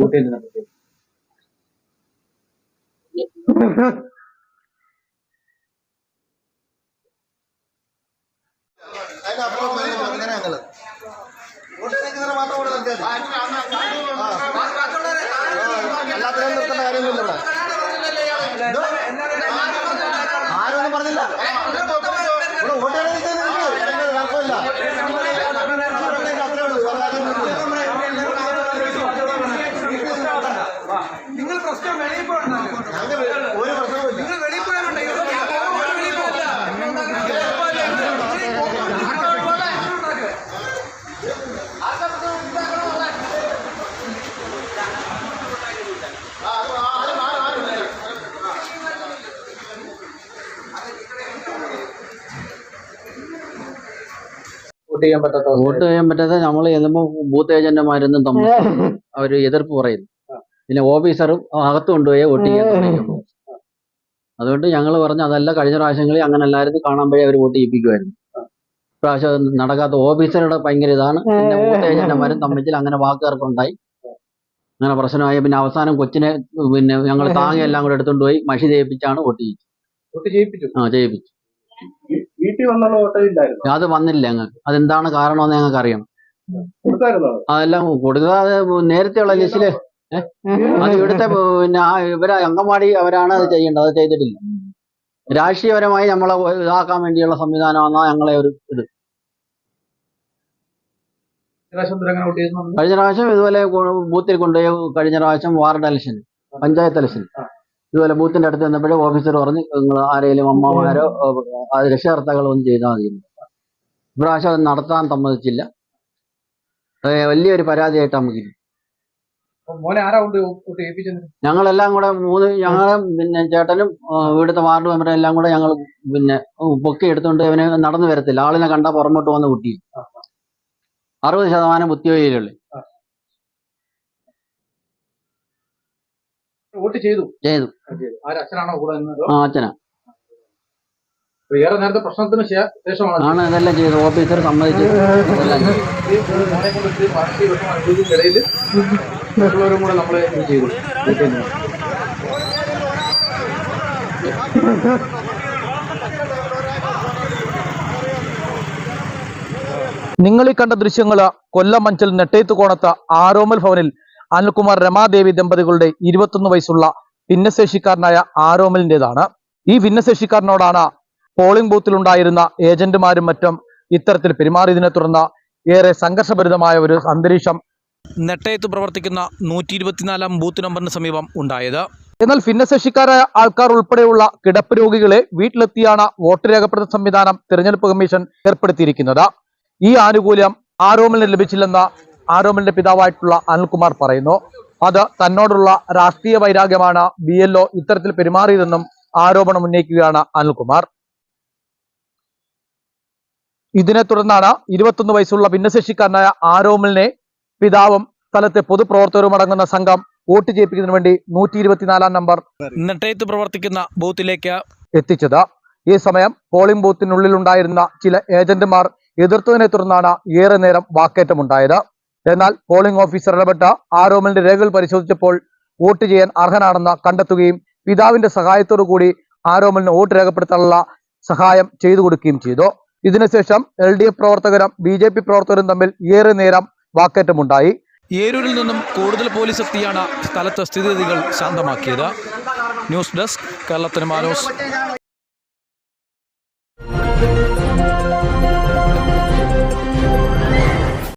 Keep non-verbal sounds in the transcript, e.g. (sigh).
Vote മതി. എല്ലാത്തിനും നിർത്തേണ്ട കാര്യമൊന്നുമില്ല ആരൊന്നും പറഞ്ഞില്ല ഇവിടെ വോട്ട് ചെയ്യാൻ പ്രശ്നം വെളിയിൽ പോകണം ഞങ്ങൾക്ക് ഒരു പ്രശ്നവുമില്ല. നിങ്ങൾ വെളിയിൽ പോയാലുണ്ടെങ്കിൽ വോട്ട് ചെയ്യാൻ പറ്റാത്ത. വോട്ട് ചെയ്യാൻ നമ്മൾ ചെല്ലുമ്പോൾ ബൂത്ത് ഏജന്റുമാരൊന്നും തമ്മിൽ (laughs) അവർ എതിർപ്പ് പറയുന്നു. പിന്നെ ഓഫീസറും അകത്ത് കൊണ്ടുപോയി വോട്ട് ചെയ്യാൻ സമ്മതിക്കുള്ളൂ. അതുകൊണ്ട് ഞങ്ങൾ പറഞ്ഞു അതല്ല കഴിഞ്ഞ പ്രാവശ്യങ്ങളിൽ അങ്ങനെ എല്ലാവരും കാണാൻ പോയി അവർ വോട്ട് ചെയ്യിപ്പിക്കുമായിരുന്നു പ്രാവശ്യം നടക്കാത്ത ഓഫീസറുടെ ഭയങ്കര ഇതാണ്. പിന്നെ വോട്ട് ഏജന്റുമാരും തമ്മിൽ അങ്ങനെ വാക്കുകൾക്കുണ്ടായി അങ്ങനെ പ്രശ്നമായി. പിന്നെ അവസാനം കൊച്ചിനെ പിന്നെ ഞങ്ങൾ താങ്ങി എല്ലാം കൂടെ എടുത്തുകൊണ്ട് പോയി മഷി ചെയ്യിപ്പിച്ചാണ് വോട്ട് ചെയ്യിച്ചു ആ ചെയ്യിപ്പിച്ചു. അത് വന്നില്ല ഞങ്ങൾക്ക്. അതെന്താണ് കാരണമെന്ന് ഞങ്ങൾക്ക് അറിയണം അതെല്ലാം കൊടുക്കാതെ നേരത്തെയുള്ള ലിസ്റ്റിൽ? അത് ഇവിടുത്തെ പിന്നെ ആ ഇവരെ അംഗൻവാടി അവരാണ് അത് ചെയ്യേണ്ടത്. അത് ചെയ്തിട്ടില്ല. രാഷ്ട്രീയപരമായി നമ്മളെ ഇതാക്കാൻ വേണ്ടിയുള്ള സംവിധാനമാണ് ഞങ്ങളെ ഒരു ഇത്. കഴിഞ്ഞ പ്രാവശ്യം ഇതുപോലെ ബൂത്തിൽ കൊണ്ടുപോയി. കഴിഞ്ഞ പ്രാവശ്യം വാർഡ് ഇലക്ഷൻ പഞ്ചായത്ത് ഇലക്ഷൻ. ഇതുപോലെ ബൂത്തിന്റെ അടുത്ത് നിന്നപ്പോഴേ ഓഫീസർ പറഞ്ഞ് നിങ്ങൾ ആരെങ്കിലും അമ്മമാരോ രക്ഷകർത്താക്കൾ രക്ഷകർത്താക്കളോ ഒന്നും ചെയ്താൽ മതി. ഇപ്രാവശ്യം അത് നടത്താൻ സമ്മതിച്ചില്ല. വലിയൊരു പരാതിയായിട്ട് നമുക്ക് മോനെ ആരാ കൊണ്ട് വോട്ട് ചെയ്യിപ്പിച്ചത് ഞങ്ങളെല്ലാം കൂടെ മൂന്ന് ഞങ്ങളും പിന്നെ ചേട്ടനും ഇവിടുത്തെ വാർഡ് മെമ്പറും എല്ലാം കൂടെ ഞങ്ങൾ പിന്നെ പൊക്കി എടുത്തുകൊണ്ട് അവന് നടന്നു വരത്തില്ല. ആളിനെ കണ്ട പുറമോട്ട് വന്ന് കുട്ടി. അറുപത് ശതമാനം വോട്ട് ചെയ്തു? അച്ഛനാണോ കൂടെ നിന്നത് ആ അച്ഛനാ. ഏറെ നേരത്തെ പ്രശ്നത്തിന് ശേഷമാണ് ആണ് ഇതെല്ലാം ചെയ്തു. ഓഫീസർ സമ്മതിച്ചു. ഇതെല്ലാം മറ്റുള്ളവരും കൂടെ നമ്മളെ ചെയ്തു. നിങ്ങൾ ഈ കണ്ട ദൃശ്യങ്ങൾ കൊല്ലം മഞ്ചൽ നെട്ടേത്ത് കോണത്ത ആരോമൽ ഭവനിൽ അനിൽകുമാർ രമാദേവി ദമ്പതികളുടെ ഇരുപത്തൊന്ന് വയസ്സുള്ള ഭിന്നശേഷിക്കാരനായ ആരോമലിന്റെതാണ് ഈ ഭിന്നശേഷിക്കാരനോടാണ് പോളിംഗ് ബൂത്തിലുണ്ടായിരുന്ന ഏജന്റുമാരും മറ്റും ഇത്തരത്തിൽ പെരുമാറിയതിനെ തുടർന്ന് ഏറെ സംഘർഷഭരിതമായ ഒരു അന്തരീക്ഷം നെട്ടയത്ത് പ്രവർത്തിക്കുന്ന നൂറ്റി ഇരുപത്തിനാലാം ബൂത്ത് നമ്പറിന് സമീപം ഉണ്ടായത്. എന്നാൽ ഭിന്നശേഷിക്കാരായ ആൾക്കാർ ഉൾപ്പെടെയുള്ള കിടപ്പ് രോഗികളെ വീട്ടിലെത്തിയാണ് വോട്ട് രേഖപ്പെടുത്തുന്ന സംവിധാനം തിരഞ്ഞെടുപ്പ് കമ്മീഷൻ ഏർപ്പെടുത്തിയിരിക്കുന്നത്. ഈ ആനുകൂല്യം ആരോമലിന് ലഭിച്ചില്ലെന്ന് ആരോമലിന്റെ പിതാവായിട്ടുള്ള അനിൽകുമാർ പറയുന്നു. അത് തന്നോടുള്ള രാഷ്ട്രീയ വൈരാഗ്യമാണ് ബി എൽ ഇത്തരത്തിൽ പെരുമാറിയതെന്നും ആരോപണം ഉന്നയിക്കുകയാണ് അനിൽകുമാർ. ഇതിനെ തുടർന്നാണ് ഇരുപത്തൊന്ന് വയസ്സുള്ള ഭിന്നശേഷിക്കാരനായ ആരോമലിനെ പിതാവും സ്ഥലത്തെ പൊതുപ്രവർത്തകരും അടങ്ങുന്ന സംഘം വോട്ട് ചെയ്യിപ്പിക്കുന്നതിന് വേണ്ടി നൂറ്റി ഇരുപത്തിനാലാം നമ്പർ നെട്ടയത്ത് പ്രവർത്തിക്കുന്ന ബൂത്തിലേക്ക് എത്തിച്ചത്. ഈ സമയം പോളിംഗ് ബൂത്തിനുള്ളിലുണ്ടായിരുന്ന ചില ഏജന്റുമാർ എതിർത്തതിനെ തുടർന്നാണ് ഏറെ നേരം വാക്കേറ്റമുണ്ടായത്. എന്നാൽ പോളിംഗ് ഓഫീസർ ഇടപെട്ട് ആരോമലിന്റെ രേഖകൾ പരിശോധിച്ചപ്പോൾ വോട്ട് ചെയ്യാൻ അർഹനാണെന്ന് കണ്ടെത്തുകയും പിതാവിന്റെ സഹായത്തോടു കൂടി ആരോമലിന് വോട്ട് രേഖപ്പെടുത്താനുള്ള സഹായം ചെയ്തു കൊടുക്കുകയും ചെയ്തു. ഇതിനുശേഷം എൽ ഡി എഫ് പ്രവർത്തകരും ബി ജെ പി പ്രവർത്തകരും തമ്മിൽ ഏറെ നേരം വാക്കേറ്റമുണ്ടായി. ഏരൂരിൽ നിന്നും കൂടുതൽ പോലീസ് എത്തിയാണ് സ്ഥലത്ത് സ്ഥിതിഗതികൾ ശാന്തമാക്കിയത്. ന്യൂസ് ഡെസ്ക് കേരളത്തിന് മാനോസ്.